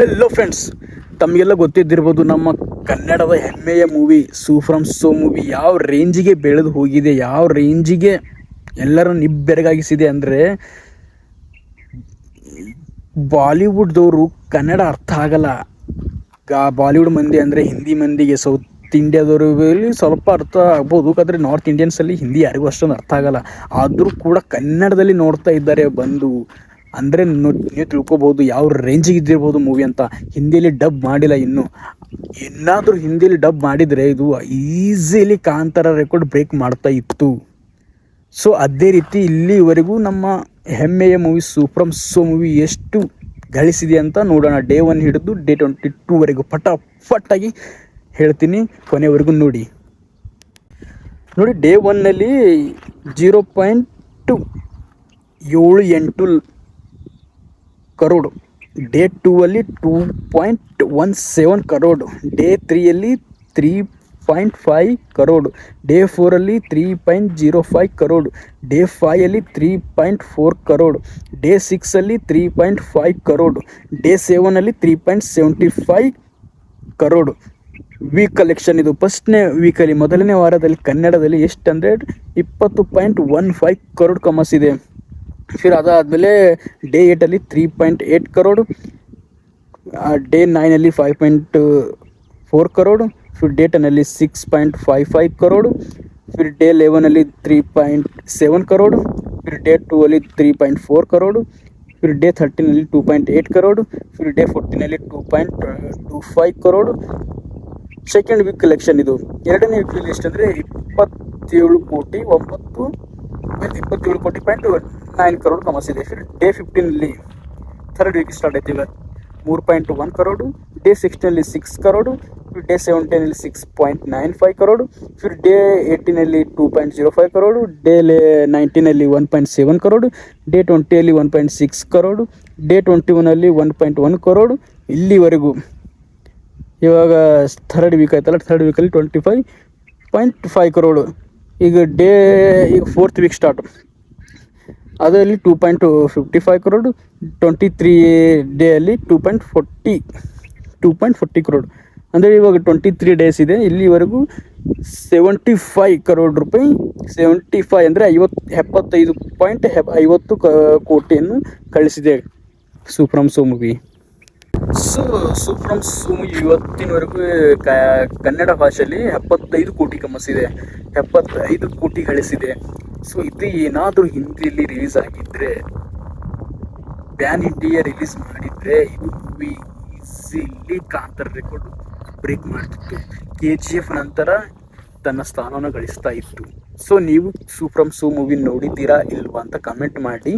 Hello friends ತಮಗೆಲ್ಲ ಗೊತ್ತಿದ್ದಿರ್ಬೋದು ನಮ್ಮ ಕನ್ನಡದ ಹೆಮ್ಮೆಯ ಮೂವಿ ಸೂಫ್ರಮ್ ಸೋ ಮೂವಿ ಯಾವ ರೇಂಜಿಗೆ ಬೆಳೆದು ಹೋಗಿದೆ, ಯಾವ ರೇಂಜಿಗೆ ಎಲ್ಲರೂ ನಿಬ್ಬೆರಗಾಗಿಸಿದೆ ಅಂದರೆ ಬಾಲಿವುಡ್ದವರು ಕನ್ನಡ ಅರ್ಥ ಆಗಲ್ಲ. ಗಾ, ಬಾಲಿವುಡ್ ಮಂದಿ ಅಂದರೆ ಹಿಂದಿ ಮಂದಿಗೆ ಸೌತ್ ಇಂಡಿಯಾದವ್ರಲ್ಲಿ ಸ್ವಲ್ಪ ಅರ್ಥ ಆಗ್ಬೋದು ಯಾಕಂದರೆ ನಾರ್ತ್ ಇಂಡಿಯನ್ಸಲ್ಲಿ ಹಿಂದಿ ಯಾರಿಗೂ ಅಷ್ಟೊಂದು ಅರ್ಥ ಆಗಲ್ಲ. ಆದರೂ ಕೂಡ ಕನ್ನಡದಲ್ಲಿ ನೋಡ್ತಾ ಇದ್ದಾರೆ ಬಂದು ಅಂದರೆ ನೀವು ತಿಳ್ಕೊಬೋದು ಯಾವ ರೇಂಜಿಗೆ ಇದ್ದಿರ್ಬೋದು ಮೂವಿ ಅಂತ. ಹಿಂದಿಯಲ್ಲಿ ಡಬ್ ಮಾಡಿಲ್ಲ ಇನ್ನೂ. ಏನಾದರೂ ಹಿಂದಿಯಲ್ಲಿ ಡಬ್ ಮಾಡಿದರೆ ಇದು ಈಸಿಲಿ ಕಾಂತಾರ ರೆಕಾರ್ಡ್ ಬ್ರೇಕ್ ಮಾಡ್ತಾ ಇತ್ತು. ಸೊ ಅದೇ ರೀತಿ ಇಲ್ಲಿವರೆಗೂ ನಮ್ಮ ಹೆಮ್ಮೆಯ ಮೂವಿ ಸೂಪ್ರಮ್ ಸೋ ಮೂವಿ ಎಷ್ಟು ಗಳಿಸಿದೆ ಅಂತ ನೋಡೋಣ. ಡೇ ಒನ್ ಹಿಡಿದು ಡೇ ಟ್ವೆಂಟಿ ಟೂವರೆಗೂ ಆಗಿ ಹೇಳ್ತೀನಿ, ಕೊನೆವರೆಗೂ ನೋಡಿ. ನೋಡಿ ಡೇ ಒನ್ನಲ್ಲಿ ಜೀರೋ ಪಾಯಿಂಟ್ ಏಳು ಎಂಟು ಕರೋಡು. ಡೇ ಟೂ ಅಲ್ಲಿ two point one seven crore. Day ತ್ರೀಯಲ್ಲಿ three point five crore. Day ಫೋರಲ್ಲಿ three point zero five crore. Day ಫೈಯಲ್ಲಿ three point four crore. Day ಸಿಕ್ಸಲ್ಲಿ three point five crore. Day ಸೆವೆನಲ್ಲಿ three point seventy five crore. Week collection ಇದು ಫಸ್ಟ್ನೇ ವೀಕಲ್ಲಿ ಮೊದಲನೇ ವಾರದಲ್ಲಿ, ಕನ್ನಡದಲ್ಲಿ ಎಷ್ಟು ಅಂದರೆ ಇಪ್ಪತ್ತು point one five crore ಕಮಸಿದೆ ಫಿರ್ ಅದಾದಮೇಲೆ day ಏಟಲ್ಲಿ three point eight crore day ನೈನಲ್ಲಿ five point four crore, ಫಿರ್ day ಟೆನ್ನಲ್ಲಿ six point five five crore, ಫಿರ್ ಡೇ ಲೆವೆನಲ್ಲಿ ತ್ರೀ ಪಾಯಿಂಟ್ ಸೆವೆನ್ ಕರೋಡು, ಫಿರ್ ಡೇ ಟೂ ಅಲ್ಲಿ ತ್ರೀ ಪಾಯಿಂಟ್ ಫೋರ್ ಕರೋಡು, ಫಿರ್ ಡೇ ಥರ್ಟೀನಲ್ಲಿ ಟೂ ಪಾಯಿಂಟ್ ಏಯ್ಟ್ ಕರೋಡು, ಫಿರ್ day ಫೋರ್ಟೀನಲ್ಲಿ two point two five crore. Second week collection ಇದು. ಎರಡನೇ ವೀಕಲ್ಲಿ ಎಷ್ಟಂದರೆ ಇಪ್ಪತ್ತೇಳು ಕೋಟಿ, ಒಂಬತ್ತು ಇಪ್ಪತ್ತೇಳು ಕೋಟಿ ಪಾಯಿಂಟ್ ನೈನ್ ಕರೋಡ್ ಕಮಸಿದೆ ಫಿರ್ ಡೇ ಫಿಫ್ಟೀನಲ್ಲಿ ಥರ್ಡ್ ವೀಕ್ ಸ್ಟಾರ್ಟ್ ಆಯ್ತು ಈಗ ಮೂರು ಪಾಯಿಂಟ್ ಒನ್ ಕರೋಡು ಡೇ ಸಿಕ್ಸ್ಟೀನಲ್ಲಿ six crore day ಸೆವೆಂಟೀನಲ್ಲಿ six point nine five crore, ಫಿರ್ day ಏಯ್ಟೀನಲ್ಲಿ two point zero five crore day ನೈನ್ಟೀನಲ್ಲಿ one point seven crore day ಟ್ವೆಂಟಿಯಲ್ಲಿ one point six crore day twenty ಒನಲ್ಲಿ one point one crore. ಇಲ್ಲಿವರೆಗೂ ಇವಾಗ third week ಆಯ್ತಲ್ಲ third ವೀಕಲ್ಲಿ twenty five point five crore. ಈಗ day ಈಗ fourth week start ಅದರಲ್ಲಿ two point fifty five crore twenty three ಡೇಯಲ್ಲಿ two point forty two point forty crore ಅಂದರೆ ಇವಾಗ twenty three days ಇದೆ, ಇಲ್ಲಿವರೆಗೂ ಸೆವೆಂಟಿ ಫೈವ್ ಕರೋಡ್ ರೂಪಾಯಿ ಸೆವೆಂಟಿ ಫೈವ್ ಅಂದರೆ ಐವತ್ತು ಎಪ್ಪತ್ತೈದು ಪಾಯಿಂಟ್ ಐವತ್ತು ಕೋಟಿಯನ್ನು ಕಳಿಸಿದೆ Su From So movie so Su From movie ಇವತ್ತಿನವರೆಗೂ ಕನ್ನಡ ಭಾಷೆಯಲ್ಲಿ ಎಪ್ಪತ್ತೈದು ಕೋಟಿ ಕಮಸಿದೆ, ಎಪ್ಪತ್ತೈದು ಕೋಟಿ ಗಳಿಸಿದೆ. ಸೊ ಇದು ಏನಾದರೂ ಹಿಂದಿಯಲ್ಲಿ ರಿಲೀಸ್ ಆಗಿದ್ದರೆ ಪ್ಯಾನ್ ಇಂಡಿಯಾ ರಿಲೀಸ್ ಮಾಡಿದರೆ, ಇದು movie easily Kantara record break ಮಾಡ್ತಿತ್ತು. ಕೆ ಜಿ ಎಫ್ ನಂತರ ತನ್ನ ಸ್ಥಾನವನ್ನು ಗಳಿಸ್ತಾ ಇತ್ತು. ಸೊ ನೀವು ಸೂಪ್ರಮ್ ಸೂ ಮೂವಿ ನೋಡಿದ್ದೀರಾ ಇಲ್ವಾ ಅಂತ ಕಮೆಂಟ್ ಮಾಡಿ.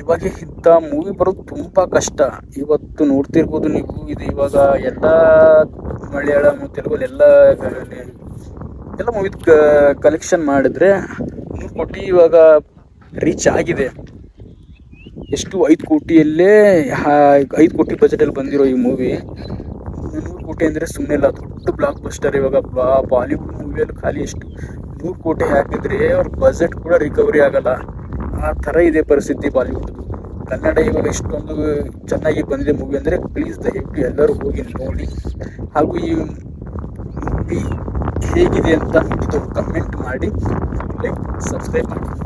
ಇವಾಗ ಇಂಥ ಮೂವಿ ಬರೋದು ತುಂಬ ಕಷ್ಟ. ಇವತ್ತು ನೋಡ್ತಿರ್ಬೋದು ನೀವು. ಇದು ಇವಾಗ ಎಲ್ಲ ಮಲಯಾಳಂ, ತೆಲುಗು, ಎಲ್ಲ ಎಲ್ಲ ಮೂವಿ ಕಲೆಕ್ಷನ್ ಮಾಡಿದ್ರೆ ನೂರು ಕೋಟಿ ಇವಾಗ ರೀಚ್ ಆಗಿದೆ. ಎಷ್ಟು? ಐದು ಕೋಟಿಯಲ್ಲೇ ಐದು ಕೋಟಿ ಬಜೆಟಲ್ಲಿ ಬಂದಿರೋ ಈ ಮೂವಿ ನೂರು ಕೋಟಿ ಅಂದರೆ ಸುಮ್ಮನೆ ಇಲ್ಲ, ದೊಡ್ಡ ಬ್ಲಾಕ್ ಬಸ್ಟರ್ ಇವಾಗ. ಬಾ ಬಾಲಿವುಡ್ ಮೂವಿಯಲ್ಲಿ ಖಾಲಿ ಎಷ್ಟು? ನೂರು ಕೋಟಿ ಹಾಕಿದ್ರೆ ಅವ್ರ ಬಜೆಟ್ ಕೂಡ ರಿಕವರಿ ಆಗಲ್ಲ. ಆ ಥರ ಇದೆ ಪರಿಸ್ಥಿತಿ ಬಾಲಿವುಡ್ ಕನ್ನಡ ಇವಾಗ ಇಷ್ಟೊಂದು ಚೆನ್ನಾಗಿ ಬಂದಿದೆ ಮೂವಿ ಅಂದರೆ ಪ್ಲೀಸ್ ದಯವಿಟ್ಟು ಎಲ್ಲರೂ ಹೋಗಿ ನೋಡಿ. ಹಾಗೂ ಈ ಮೂವಿ ಹೇಗಿದೆ ಅಂತ ಇದು ಕಮೆಂಟ್ ಮಾಡಿ ಲೈಕ್ ಸಬ್ಸ್ಕ್ರೈಬ್ ಮಾಡಿ